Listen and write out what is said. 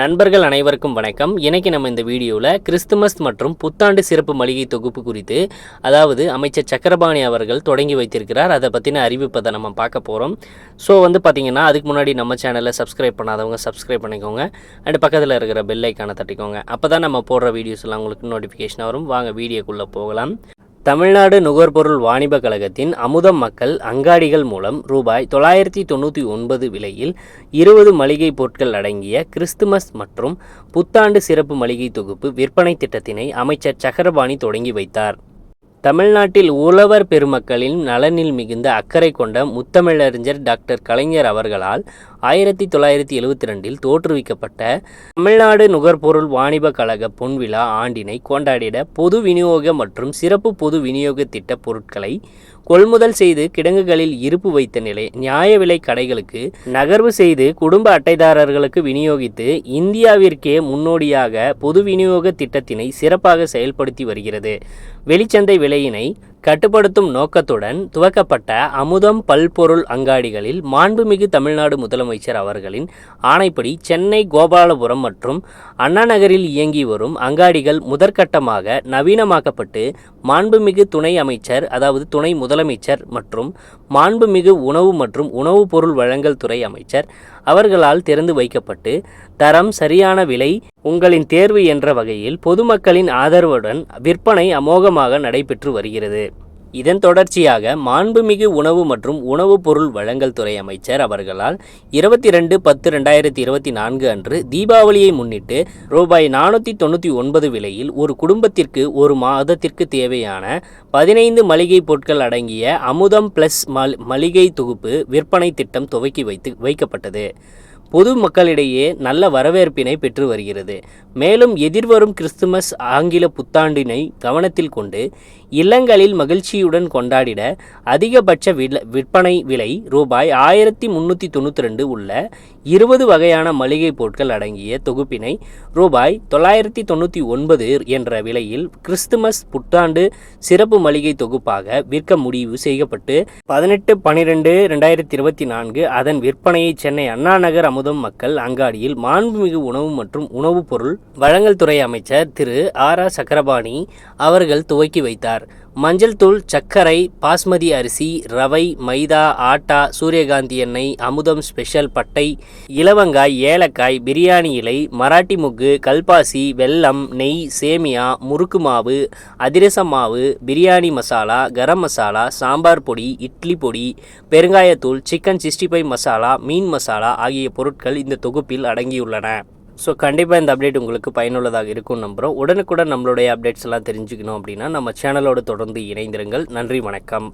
நண்பர்கள் அனைவருக்கும் வணக்கம். இன்னைக்கு நம்ம இந்த வீடியோவில் கிறிஸ்துமஸ் மற்றும் புத்தாண்டு சிறப்பு மளிகை தொகுப்பு குறித்து அதாவது அமைச்சர் சக்கரபாணி அவர்கள் தொடங்கி வைத்திருக்கிறார். அதை பற்றின அறிவிப்பை நம்ம பார்க்க போகிறோம் ஸோ வந்து பார்த்திங்கன்னா அதுக்கு முன்னாடி நம்ம சேனலை சப்ஸ்கிரைப் பண்ணாதவங்க சப்ஸ்கிரைப் பண்ணிக்கோங்க. அண்ட் பக்கத்தில் இருக்கிற பெல் ஐக்கானை தட்டிக்கோங்க. அப்போ தான் நம்ம போடுற வீடியோஸ் எல்லாம் உங்களுக்கு நோட்டிஃபிகேஷன் வரும். வாங்க வீடியோக்குள்ளே போகலாம். தமிழ்நாடு நுகர்பொருள் வாணிப கழகத்தின் அமுதம் மக்கள் அங்காடிகள் மூலம் ரூபாய் தொள்ளாயிரத்தி தொண்ணூற்றி ஒன்பது விலையில் இருபது மளிகை பொருட்கள் அடங்கிய கிறிஸ்துமஸ் மற்றும் புத்தாண்டு சிறப்பு மளிகை தொகுப்பு விற்பனை திட்டத்தினை அமைச்சர் சக்கரபாணி தொடங்கி வைத்தார். தமிழ்நாட்டில் உழவர் பெருமக்களின் நலனில் மிகுந்த அக்கறை கொண்ட முத்தமிழறிஞர் டாக்டர் கலைஞர் அவர்களால் ஆயிரத்தி தொள்ளாயிரத்தி எழுவத்தி ரெண்டில் தோற்றுவிக்கப்பட்ட தமிழ்நாடு நுகர்பொருள் வாணிப கழக பொன்விழா ஆண்டினை கொண்டாடிட பொது விநியோக மற்றும் சிறப்பு பொது விநியோக திட்ட பொருட்களை கொள்முதல் செய்து கிடங்குகளில் இருப்பு வைத்த நிலை நியாய விலை கடைகளுக்கு நகர்வு செய்து குடும்ப அட்டைதாரர்களுக்கு விநியோகித்து இந்தியாவிற்கே முன்னோடியாக பொது விநியோக திட்டத்தினை சிறப்பாக செயல்படுத்தி வருகிறது. வெளிச்சந்தை விலையினை கட்டுப்படுத்தும் நோக்கத்துடன் துவக்கப்பட்ட அமுதம் பல்பொருள் அங்காடிகளில் மாண்புமிகு தமிழ்நாடு முதலமைச்சர் அவர்களின் ஆணைப்படி சென்னை கோபாலபுரம் மற்றும் அண்ணா நகரில் இயங்கி வரும் அங்காடிகள் முதற்கட்டமாக நவீனமாக்கப்பட்டு மாண்புமிகு துணை அமைச்சர் அதாவது துணை முதலமைச்சர் மற்றும் மாண்புமிகு உணவு மற்றும் உணவுப் பொருள் வழங்கல் துறை அமைச்சர் அவர்களால் திறந்து வைக்கப்பட்டு தரம் சரியான விலை உங்களின் தேர்வு என்ற வகையில் பொதுமக்களின் ஆதரவுடன் விற்பனை அமோகமாக நடைபெற்று வருகிறது. இதன் தொடர்ச்சியாக மாண்புமிகு உணவு மற்றும் உணவுப் பொருள் வழங்கல் துறை அமைச்சர் அவர்களால் இருபத்தி ரெண்டு பத்து ரெண்டாயிரத்தி இருபத்தி நான்கு அன்று தீபாவளியை முன்னிட்டு ரூபாய் நானூற்றி தொண்ணூற்றி ஒன்பது விலையில் ஒரு குடும்பத்திற்கு ஒரு மாதத்திற்கு தேவையான பதினைந்து மளிகை பொருட்கள் அடங்கிய அமுதம் பிளஸ் மல் மளிகை தொகுப்பு விற்பனை திட்டம் துவக்கி வைத்து வைக்கப்பட்டது. பொது மக்களிடையே நல்ல வரவேற்பினை பெற்று வருகிறது. மேலும் எதிர்வரும் கிறிஸ்துமஸ் ஆங்கில புத்தாண்டினை கவனத்தில் கொண்டு இல்லங்களில் மகிழ்ச்சியுடன் கொண்டாடிட அதிகபட்ச வில விற்பனை விலை ரூபாய் ஆயிரத்தி முந்நூற்றி தொண்ணூற்றி ரெண்டு உள்ள இருபது வகையான மளிகை பொருட்கள் அடங்கிய தொகுப்பினை ரூபாய் தொள்ளாயிரத்தி தொண்ணூற்றி ஒன்பது என்ற விலையில் கிறிஸ்துமஸ் புத்தாண்டு சிறப்பு மளிகை தொகுப்பாக விற்க முடிவு செய்யப்பட்டு பதினெட்டு பனிரெண்டு ரெண்டாயிரத்தி இருபத்தி நான்கு அதன் விற்பனையை சென்னை அண்ணா நகர் அமுதம் மக்கள் அங்காடியில் மாண்புமிகு உணவு மற்றும் உணவுப் பொருள் வழங்கல் துறை அமைச்சர் திரு ஆர் ஆர் சக்கரபாணி அவர்கள் துவக்கி வைத்தார். மஞ்சள் தூள் சர்க்கரை பாஸ்மதி அரிசி ரவை மைதா ஆட்டா சூரியகாந்தி எண்ணெய் அமுதம் ஸ்பெஷல் பட்டை இலவங்காய் ஏலக்காய் பிரியாணி இலை மராட்டி முக்கு கல்பாசி வெல்லம் நெய் சேமியா முறுக்கு மாவு அதிரச மாவு பிரியாணி மசாலா கரம் மசாலா சாம்பார் பொடி இட்லி பொடி பெருங்காயத்தூள் சிக்கன் சிக்ஸ்டி ஃபைவ் மசாலா மீன் மசாலா ஆகிய பொருட்கள் இந்த தொகுப்பில் அடங்கியுள்ளன. ஸோ கண்டிப்பாக இந்த அப்டேட் உங்களுக்கு பயனுள்ளதாக இருக்கும் நம்புகிறோம் உடனுக்குடன் நம்மளுடைய அப்டேட்ஸ் எல்லாம் தெரிஞ்சுக்கணும் அப்படின்னா நம்ம சேனலோடு தொடர்ந்து இணைந்திருங்கள். நன்றி வணக்கம்.